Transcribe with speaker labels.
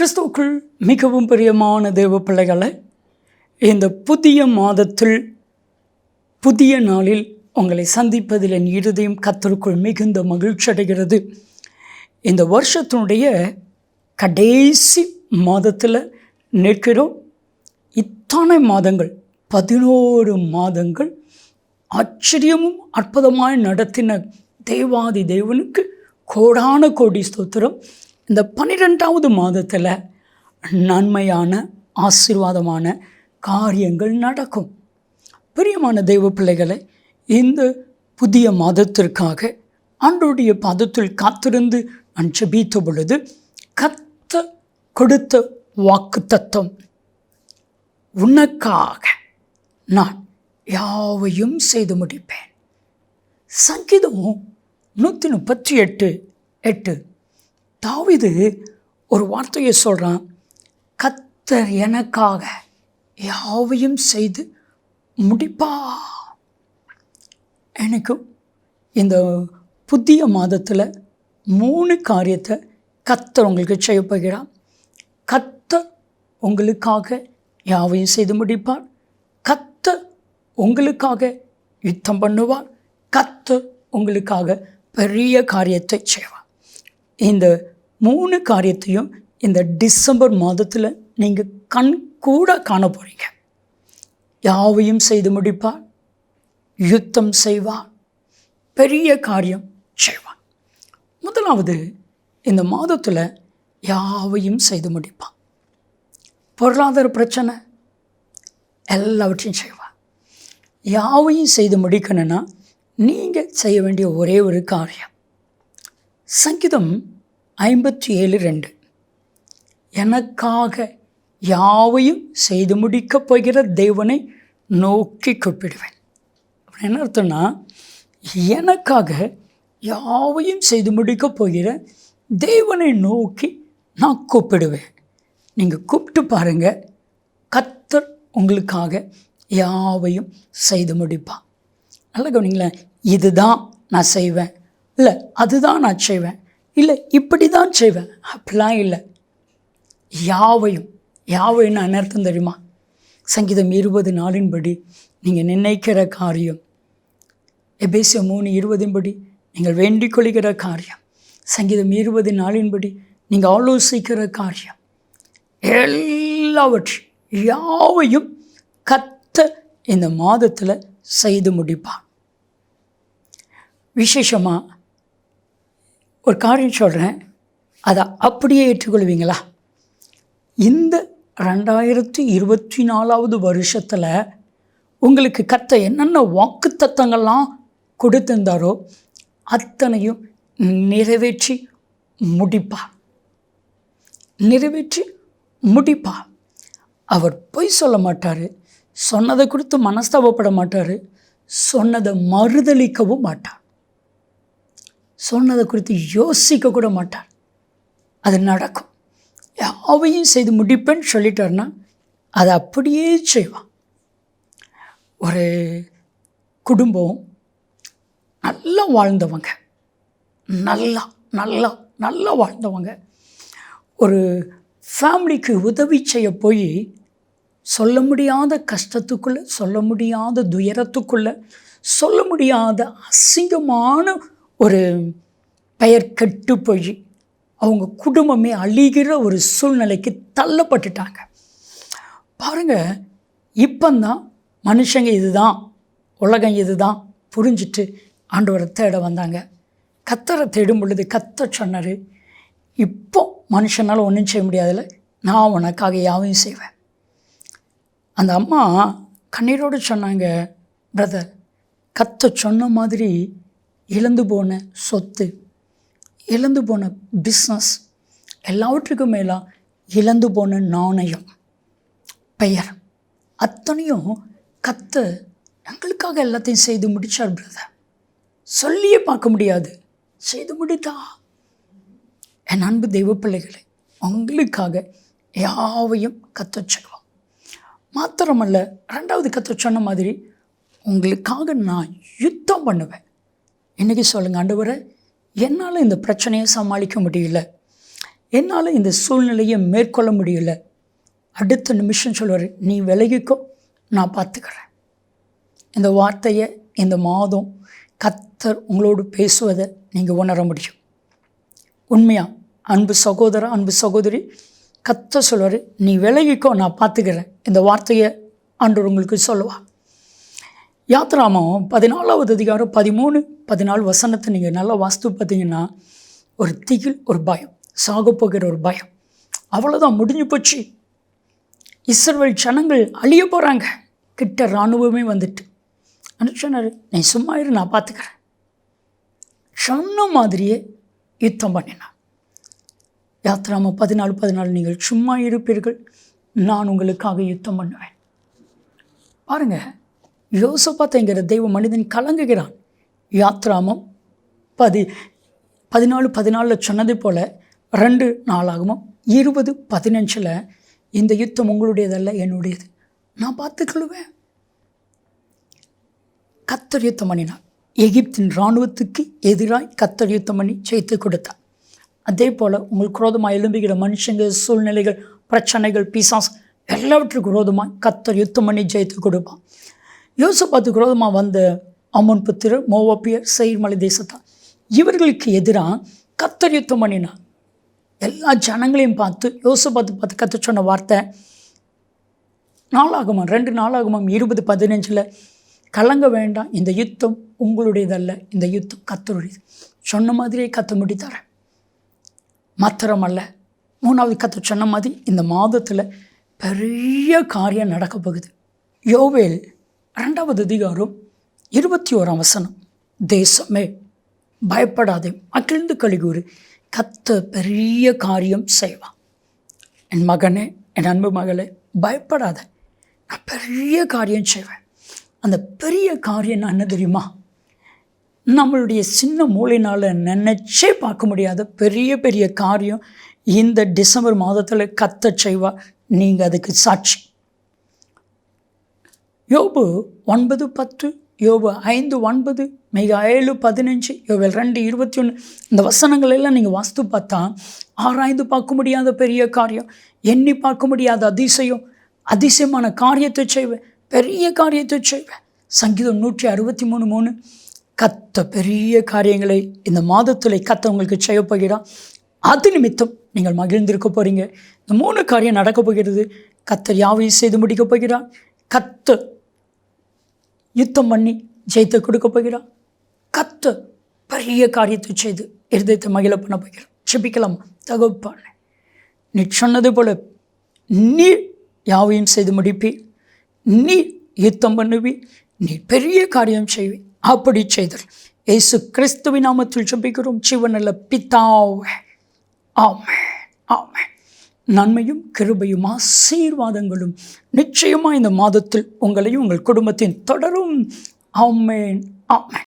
Speaker 1: கிறிஸ்துவுக்குள் மிகவும் பிரியமான தேவ பிள்ளைகளை இந்த புதிய மாதத்தில் புதிய நாளில் உங்களை சந்திப்பதில் என் இருதயம் கத்தருக்குள் மிகுந்த மகிழ்ச்சி அடைகிறது. இந்த வருஷத்தினுடைய கடைசி மாதத்தில் நிற்கிறோம். இத்தனை மாதங்கள் பதினோரு மாதங்கள் ஆச்சரியமும் அற்புதமாய் நடத்தின தேவாதி தேவனுக்கு கோடான கோடி ஸ்தோத்திரம். இந்த பன்னிரெண்டாவது மாதத்தில் நன்மையான ஆசீர்வாதமான காரியங்கள் நடக்கும். பிரியமான தெய்வ பிள்ளைகளை இந்த புதிய மாதத்திற்காக ஆண்டோடைய பாதத்தில் காத்திருந்து நான் பொழுது கத்த கொடுத்த வாக்கு தத்துவம் உனக்காக நான் யாவையும் செய்து முடிப்பேன். சங்கீதம் நூற்றி முப்பத்தி எட்டு எட்டு. தாவிது ஒரு வார்த்தையை சொல்கிறான் கத்தர் எனக்காக யாவையும் செய்து முடிப்பா. எனக்கு இந்த புதிய மாதத்தில் மூணு காரியத்தை கத்தர் உங்களுக்கு செய்ய போகிறான் கத்தர் உங்களுக்காக யாவையும் செய்து முடிப்பார். கத்தர் உங்களுக்காக யுத்தம் பண்ணுவார். கத்தர் உங்களுக்காக பெரிய காரியத்தை செய்வார். இந்த மூணு காரியத்தையும் இந்த டிசம்பர் மாதத்தில் நீங்கள் கண் கூட காண போகிறீங்க யாவையும் செய்து முடிப்பார் யுத்தம் செய்வார் பெரிய காரியம் செய்வார். முதலாவது இந்த மாதத்தில் யாவையும் செய்து முடிப்பான் பொருளாதார பிரச்சனை எல்லாவற்றையும் செய்வார். யாவையும் செய்து முடிக்கணும்னா நீங்கள் செய்ய வேண்டிய ஒரே ஒரு காரியம். சங்கீதம் ஐம்பத்தி ஏழு ரெண்டு. எனக்காக யாவையும் செய்து முடிக்கப் போகிற தேவனை நோக்கி கூப்பிடுவேன். அப்படி என்ன அர்த்தம்னா எனக்காக யாவையும் செய்து முடிக்கப் போகிற தேவனை நோக்கி நான் கூப்பிடுவேன். நீங்கள் கூப்பிட்டு பாருங்கள் கத்தர் உங்களுக்காக யாவையும் செய்து முடிப்பான் நல்ல கவனிங்களேன் இதுதான் நான் செய்வேன் இல்லை அதுதான் நான் செய்வேன். இல்லை இப்படி தான் செய்வேன். அப்படிலாம் இல்லை. யாவையும் யாவையும் நான் அனர்த்தம் தெரியுமா? சங்கீதம் இருபது நாளின்படி நீங்கள் நினைக்கிற காரியம். எபேசியம் மூணு இருபதின்படி நீங்கள் வேண்டிக் கொள்கிற காரியம். சங்கீதம் இருபது நாளின்படி நீங்கள் ஆலோசிக்கிற காரியம். எல்லாவற்றையும் யாவையும் கத்த இந்த மாதத்தில் செய்து முடிப்பான் விசேஷமாக ஒரு காரியம் சொல்கிறேன் அதை அப்படியே ஏற்றுக்கொள்வீங்களா? இந்த ரெண்டாயிரத்தி இருபத்தி நாலாவது வருஷத்தில் உங்களுக்கு கத்த என்னென்ன வாக்கு தத்தங்கள்லாம் கொடுத்திருந்தாரோ அத்தனையும் நிறைவேற்றி முடிப்பா. நிறைவேற்றி முடிப்பா. அவர் பொய் சொல்ல மாட்டார். சொன்னதை கொடுத்து மனஸ்தாபப்பட மாட்டார். சொன்னதை மறுதளிக்கவும் மாட்டார் சொன்னதை குறித்து யோசிக்க கூட மாட்டார். அது நடக்கும். யாவையும் செய்து முடிப்பேன்னு சொல்லிட்டாருன்னா அதை அப்படியே செய்வான். ஒரு குடும்பம் நல்லா வாழ்ந்தவங்க நல்லா நல்லா நல்லா வாழ்ந்தவங்க ஒரு ஃபேமிலிக்கு உதவி செய்ய போய் சொல்ல முடியாத கஷ்டத்துக்குள்ளே சொல்ல முடியாத துயரத்துக்குள்ளே சொல்ல முடியாத அசிங்கமான ஒரு பெயர் கெட்டு போய் அவங்க குடும்பமே அழிகிற ஒரு சூழ்நிலைக்கு தள்ளப்பட்டுட்டாங்க. பாருங்கள் இப்போந்தான் மனுஷங்க இதுதான் உலகம் இதுதான் புரிஞ்சிட்டு ஆண்டவரை தேட வந்தாங்க. கத்தரை தேடும் பொழுது கத்த சொன்னார் இப்போ மனுஷனால் ஒன்றும் செய்ய முடியாதுல்ல நான் உனக்காக யாவையும் செய்வேன். அந்த அம்மா கண்ணீரோடு சொன்னாங்க பிரதர் கத்த சொன்ன மாதிரி இழந்து போன சொத்து இழந்து போன பிஸ்னஸ் எல்லாவற்றுக்கும் மேலாக இழந்து போன நாணயம் பெயர். அத்தனையும் கத்த எங்களுக்காக எல்லாத்தையும் செய்து முடித்தார் பிரதர் சொல்லியே பார்க்க முடியாது. செய்து முடித்தா? என் அன்பு தெய்வ பிள்ளைகளை உங்களுக்காக யாவையும் கத்த செய்வான் மாத்திரமல்ல ரெண்டாவது கற்று சொன்ன மாதிரி உங்களுக்காக நான் யுத்தம் பண்ணுவேன். இன்றைக்கி சொல்லுங்கள் ஆண்டவரை என்னால் இந்த பிரச்சனையை சமாளிக்க முடியல. என்னால் இந்த சூழ்நிலையை மேற்கொள்ள முடியல. அடுத்த நிமிஷம் சொல்லுவார் நீ விலகிக்கோ நான் பார்த்துக்கிறேன். இந்த வார்த்தையை இந்த மாதம் கத்தர் உங்களோடு பேசுவதை நீங்கள் உணர முடியும். உண்மையாக அன்பு சகோதர அன்பு சகோதரி கத்த சொல்வார் நீ விலகிக்கோ நான் பார்த்துக்கிறேன். இந்த வார்த்தையை ஆண்டவர் உங்களுக்கு சொல்லுவாள் யாத்ராமம் பதினாலாவது அதிகாரம் பதிமூணு பதினாலு வசனத்தை நீங்கள் நல்லா வாஸ்து பார்த்தீங்கன்னா ஒரு திகில் ஒரு பயம் சாக போகிற ஒரு பயம். அவ்வளோதான் முடிஞ்சு போச்சு. இஸ்ரவேல் ஜனங்கள் அழிய போகிறாங்க கிட்ட இராணுவமே வந்துட்டு. சொன்னார் நீ சும்மா இரு நான் பார்த்துக்கிறேன். சொன்ன மாதிரியே யுத்தம் பண்ணினான் யாத்திராம பதினாலு பதினாலு நீங்கள் சும்மா இருப்பீர்கள். நான் உங்களுக்காக யுத்தம் பண்ணுவேன். பாருங்கள் யோசபாத் என்கிற தெய்வ மனிதன் கலங்குகிறான். யாத்ராமம் பதி பதினாலு பதினாலில் சொன்னது போல் ரெண்டு நாளாகவும் இருபது பதினஞ்சில் இந்த யுத்தம் உங்களுடையதல்ல என்னுடையது. நான் பார்த்துக்கொள்வேன். கத்தர் யுத்தம் பண்ணினார். எகிப்தின் இராணுவத்துக்கு எதிராக கத்தர் யுத்தம் பண்ணி ஜெயித்து கொடுத்தார். அதே போல் உங்களுக்கு குரோதமாக எழும்புகிற மனுஷங்க சூழ்நிலைகள் பிரச்சனைகள் பிசாஸ் எல்லாவற்றுக்கும் குரோதமாக கத்தர் யுத்தம் பண்ணி ஜெயித்து கொடுப்பான் யோசபாத்து குரோதமாக வந்த அம்மன் புத்திரர் மோவப்பியர் செயல்மலை தேசத்தான். இவர்களுக்கு எதிராக கத்தர் யுத்தம் பண்ணினார். எல்லா ஜனங்களையும் பார்த்து யோசபாத்து பார்த்து கற்று சொன்ன வார்த்தை நாளாகமம் ரெண்டு நாளாகமம் இருபது பதினஞ்சில் கலங்க வேண்டாம் இந்த யுத்தம் உங்களுடையதல்ல இந்த யுத்தம் கத்தருடையது சொன்ன மாதிரியே கத்த முடித்தாரேன் மாத்திரம் அல்ல மூணாவது கத்த சொன்ன மாதிரி இந்த மாதத்தில் பெரிய காரியம் நடக்க போகுது யோவேல் ரெண்டாவது அதிகாரம் இருபத்தி ஓராம் வசனம். தேசமே பயப்படாதே மகிழ்ந்து கழிகூறு கத்த பெரிய காரியம் செய்வான் என் மகனே என் அன்பு மகளே பயப்படாத நான் பெரிய காரியம் செய்வேன். அந்த பெரிய காரியம் நான் என்ன தெரியுமா? நம்மளுடைய சின்ன மூளைனால் நினச்சே பார்க்க முடியாத பெரிய பெரிய காரியம் இந்த டிசம்பர் மாதத்தில் கத்த செய்வா. நீங்கள் அதுக்கு சாட்சி. யோபு ஒன்பது பத்து யோபு ஐந்து ஒன்பது மிக ஏழு பதினஞ்சு யோபு ரெண்டு இருபத்தி ஒன்று இந்த வசனங்கள் எல்லாம் நீங்கள் வாஸ்து பார்த்தா ஆராய்ந்து பார்க்க முடியாத பெரிய காரியம் எண்ணி பார்க்க முடியாத அதிசயம் அதிசயமான காரியத்தை செய்வேன் பெரிய காரியத்தை செய்வேன். சங்கீதம் நூற்றி அறுபத்தி மூணு மூணு. கத்த பெரிய காரியங்களை இந்த மாதத்தில் கத்த உங்களுக்கு செய்ய போகிறான் அது நிமித்தம் நீங்கள் மகிழ்ந்திருக்க போகிறீங்க இந்த மூணு காரியம் நடக்க போகிறது. கத்தர் யாவையும் செய்து முடிக்கப் போகிறான் கத்த யுத்தம் பண்ணி ஜெயித்து கொடுக்க போகிறான். கத்து பெரிய காரியத்தை செய்து இருதயத்தை மகிழ பண்ண போகிறான் செபிக்கலாம் தகப்பான. நீ சொன்னது போல நீ யாவையும் செய்து முடிப்பி நீ யுத்தம் பண்ணுவி நீ பெரிய காரியம் செய்வி அப்படி செய்தல். இயேசு கிறிஸ்துவின் நாமத்தில் ஜெபிக்கிறோம். ஜீவனில் பிதாவே. ஆமே ஆமே நன்மையும் கிருபையும் ஆசீர்வாதங்களும் நிச்சயமாக இந்த மாதத்தில் உங்களையும் உங்கள் குடும்பத்தின் தொடரும். ஆமேன். ஆமேன்.